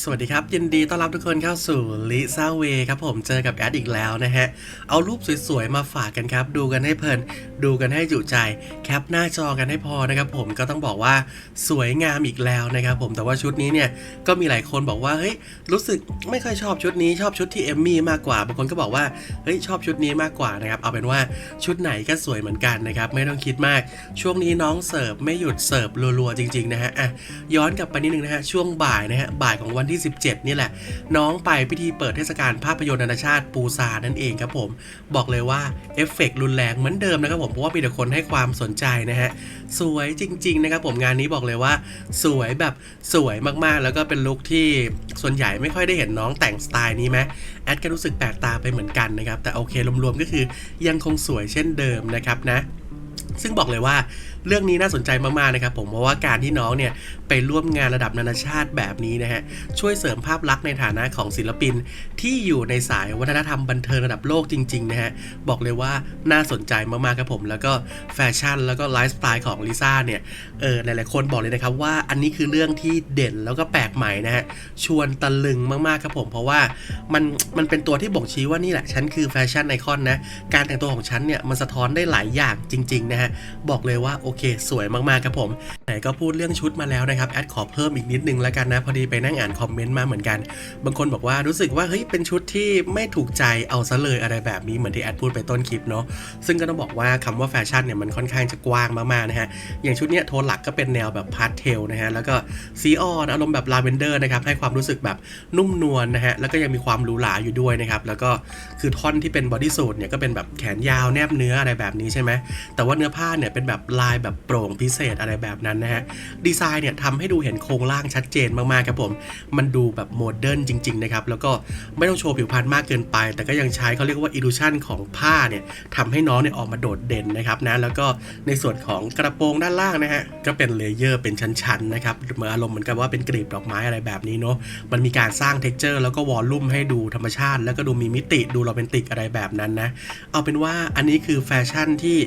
สวัสดีครับ ยินดีต้อนรับทุกคนเข้าสู่ลิซ่าเวครับผมเจอกับแอดอีกแล้วนะฮะ เอารูปสวยๆ มาฝากกันครับ ดูกันให้เพลิน ดูกันให้จุใจ แคปหน้าจอกันให้พอนะครับผมก็ต้องบอกว่าสวยงามอีกแล้วนะครับผมแต่ว่าชุดนี้เนี่ย ก็มีหลายคนบอกว่า เฮ้ย รู้สึกไม่ค่อยชอบชุดนี้ชอบชุดที่เอมมี่มากกว่าบางคนก็บอกว่าเฮ้ยชอบชุดนี้มากกว่านะครับเอาเป็นว่าชุดไหนก็สวยเหมือนกันนะครับไม่ต้องคิดมาก ช่วงนี้น้องเสิร์ฟไม่หยุดเสิร์ฟรัวๆจริงๆนะฮะอะย้อนกลับไปนิดนึงนะฮะช่วงบ่ายนะฮะบ่ายของวันันที่ 17 นี่แหละ น้องไปพิธีเปิดเทศกาลภาพยนตร์นานาชาติปูซานั่นเองครับผม บอกเลยว่าเอฟเฟกรุนแรงเหมือนเดิมนะครับผมเพราะว่ามีแต่คนให้ความสนใจนะฮะสวยจริง ๆ นะครับผมงานนี้บอกเลยว่า สวยแบบสวยมากๆ แล้วก็เป็นลุคที่ส่วนใหญ่ไม่ค่อยได้เห็นน้องแต่งสไตล์นี้ไหมแอดก็รู้สึกแปลกตาไปเหมือนกันนะครับแต่โอเครวมๆก็คือยังคงสวยเช่นเดิมนะครับนะซึ่งบอกเลยว่าเรื่องนี้น่าสนใจมากๆนะครับผมเพราะว่าการที่น้องเนี่ยไปร่วมงานระดับนานาชาติแบบนี้นะฮะช่วยเสริมภาพลักษณ์ในฐานะของศิลปิน ที่อยู่ในสายวัฒนธรรมบันเทิงระดับโลกจริงๆนะฮะบอกเลยว่าน่าสนใจมากๆครับผมแล้วก็แฟชั่นแล้วก็ไลฟ์สไตล์ของลิซ่าเนี่ยเออหลายๆคนบอกเลยนะครับว่าอันนี้คือเรื่องที่เด่นแล้วก็แปลกใหม่นะฮะชวนตะลึงมากๆครับผม เพราะว่ามันมันเป็นตัวที่บ่งชี้ว่านี่แหละฉันคือแฟชั่นไอคอนนะการแต่งตัวของฉันเนี่ยมันสะท้อนได้หลายอย่างจริงๆนะฮะบอกเลยว่าโเค สวยมากๆครับผมไหนก็พูดเรื่องชุดมาแล้วนะครับ แอดขอเพิ่มอีกนิดนึงแล้วกันนะ พอดีไปนั่งอ่านคอมเมนต์มาเหมือนกัน บางคนบอกว่ารู้สึกว่าเฮ้ยเป็นชุดที่ไม่ถูกใจเอาซะเลยอะไรแบบนี้เหมือนที่แอดพูดไปต้นคลิปเนาะซึ่งก็ต้องบอกว่าคำว่าแฟชั่นเนี่ยมันค่อนข้างจะกว้างมากๆนะฮะอย่างชุดเนี้ยโทนหลักก็เป็นแนวแบบพาสเทลนะฮะแล้วก็สีอ่อนอารมณ์แบบลาเวนเดอร์นะครับให้ความรู้สึกแบบนุ่มนวลนะฮะแล้วก็ยังมีความหรูหราอยู่ด้วยนะครับแล้วก็คือท่อนที่เป็นบอดี้สูทเนี่ยก็เป็นแบบแขนยาวแนบเนื้ออะไรแบบนี้ใช่ไหมแต่ว่าเนื้อผ้าเนี่ยเป็นแบบลายแบบโปร่งพิเศษอะไรแบบนั้นนะฮะ ดีไซน์เนี่ยทำให้ดูเห็นโครงร่างชัดเจนมาก ๆ ครับผม มันดูแบบโมเดิร์นจริง ๆ นะครับ แล้วก็ไม่ต้องโชว์ผิวพรรณมากเกินไป แต่ก็ยังใช้เขาเรียกว่าอิ u ูชันของผ้าเนี่ยทำให้น้องเนี่ยออกมาโดดเด่นนะครับนะ แล้วก็ในส่วนของกระโปรงด้านล่างนะฮะ ก็เป็นเลเยอร์เป็นชั้น ๆ นะครับเหมือนอารมณ์เหมือนกับว่าเป็นกลีบดอกไม้อะไรแบบนี้เนาะ มันมีการสร้างเท็กเจอร์แล้วก็วอลลุ่มให้ดูธรรมชาติ แล้วก็ดูมีมิติดูโรแมนติกอะไรแบบนั้นนะ เอาเป็นว่าอันนี้คือแฟชั่นที่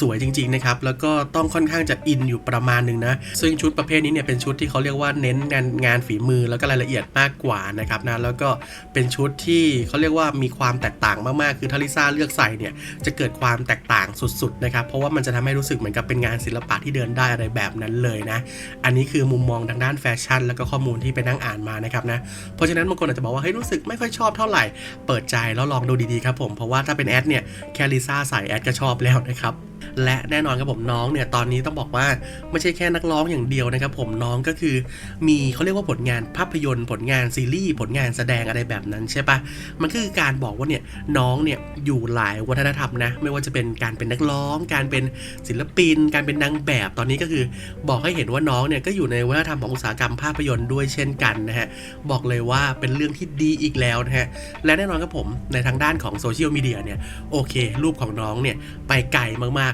สวยจริง ๆ นะครับ แล้วก็ต้องค่อนข้างจะอินอยู่ประมาณหนึ่งนะ ซึ่งชุดประเภทนี้เนี่ยเป็นชุดที่เขาเรียกว่าเน้นงานงานฝีมือแล้วก็รายละเอียดมากกว่านะครับนะแล้วก็เป็นชุดที่เขาเรียกว่ามีความแตกต่างมากๆ คือทาริซ่าเลือกใส่เนี่ยจะเกิดความแตกต่างสุดๆนะครับเพราะว่ามันจะทำให้รู้สึกเหมือนกับเป็นงานศิลปะที่เดินได้อะไรแบบนั้นเลยนะ อันนี้คือมุมมองทางด้านแฟชั่น แล้วก็ข้อมูลที่ไปนั่งอ่านมานะครับนะเพราะฉะนั้นบางคนอาจจะบอกว่าเฮ้ยรู้สึกไม่ค่อยชอบเท่าไหร่ เปิดใจแล้วลองดูดีๆครับผมเพราะว่าถ้าเป็นแอดเนี่ยแคลิซ่าใส่แอดก็ชอบแล้วนะครับ และแน่นอนครับผมน้องเนี่ยตอนนี้ต้องบอกว่าไม่ใช่แค่นักร้องอย่างเดียวนะครับผมน้องก็คือมีเขาเรียกว่าผลงานภาพยนตร์ผลงานซีรีส์ผลงานแสดงอะไรแบบนั้นใช่ปะมันคือการบอกว่าเนี่ยน้องเนี่ยอยู่หลายวัฒนธรรมนะไม่ว่าจะเป็นการเป็นนักร้อง การเป็นศิลปิน การเป็นนางแบบตอนนี้ก็คือ บอกให้เห็นว่าน้องเนี่ยก็อยู่ในวัฒนธรรมของอุตสาหกรรมภาพยนตร์ด้วยเช่นกันนะฮะบอกเลยว่าเป็นเรื่องที่ดีอีกแล้วนะฮะและแน่นอนครับผมในทางด้านของโซเชียลมีเดียเนี่ยโอเค รูปของน้องเนี่ยไปไกลมาก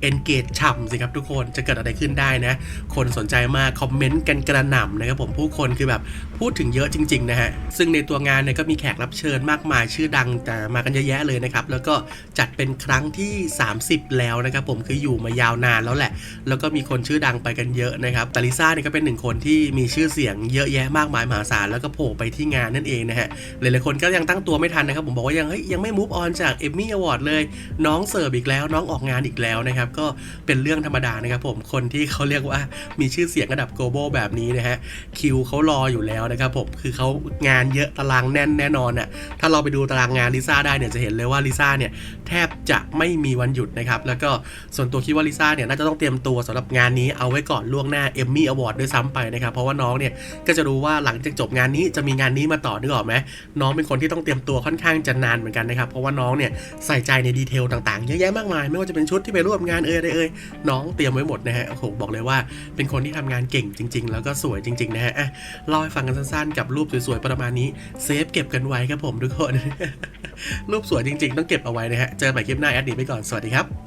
ๆ engage ฉ่ำสิครับทุกคนจะเกิดอะไรขึ้นได้นะ คนสนใจมากคอมเมนต์กันกระหน่ำนะครับผมผู้คนคือแบบพูดถึงเยอะจริงๆนะฮะซึ่งในตัวงานเนี่ยก็มีแขกรับเชิญมากมายชื่อดังแต่มากันเยอะแยะเลยนะครับแล้วก็จัดเป็นครั้งที่ 30 แล้วนะครับผมคืออยู่มายาวนานแล้วแหละ แล้วก็มีคนชื่อดังไปกันเยอะนะครับแต่ลิซ่าเนี่ยก็เป็นหนึ่งคนที่มีชื่อเสียงเยอะแยะมากมายมหาศาลแล้วก็โผล่ไปที่งานนั่นเองนะฮะหลายๆคนก็ยังตั้งตัวไม่ทันนะครับผมบอกว่ายังเฮ้ยยังไม่มูฟออนจากเอมมี่อวอร์ดเลย น้องเสิร์ฟอีกแล้วน้องออกงานอีกแล้วนะครับก็เป็นเรื่องธรรมดานะครับผมคนที่เขาเรียกว่ามีชื่อเสียงระดับ global แบบนี้นะฮะคิวเขารออยู่แล้วนะครับผมคือเขางานเยอะตารางแน่นแน่นอนอะถ้าเราไปดูตารางงานลิซ่าได้เนี่ยจะเห็นเลยว่าลิซ่าเนี่ยแทบจะไม่มีวันหยุดนะครับแล้วก็ส่วนตัวคิดว่าลิซ่าเนี่ยน่าจะต้องเตรียมตัวสำหรับงานนี้เอาไว้ก่อนล่วงหน้าเอมมี่อวอร์ดด้วยซ้ำไปนะครับเพราะว่าน้องเนี่ยก็จะรู้ว่าหลังจากจบงานนี้จะมีงานนี้มาต่อนึกออกไหมน้องเป็นคนที่ต้องเตรียมตัวค่อนข้างจะนานเหมือนกันนะครับเพราะว่าน้องเนี่ยใส่ใจในดีเทลต่างๆเยอะแยะมากมาย ไม่ว่าจะเป็นชุดที่ไปร่วมงานเอ่ยอะไรเอ่ยน้องเตรียมไว้หมดนะฮะโอ้โหบอกเลยว่าเป็นคนที่ทำงานเก่งจริง ๆ แล้วก็สวยจริง ๆ นะฮะอะเล่าให้ฟังกันสั้นๆ กับรูปสวยๆประมาณนี้เซฟเก็บกันไว้ครับผมทุกคนรูปสวยจริง ๆ ต้องเก็บเอาไว้นะฮะเจอใหม่คลิปหน้าแอดดีไปก่อนสวัสดีครับ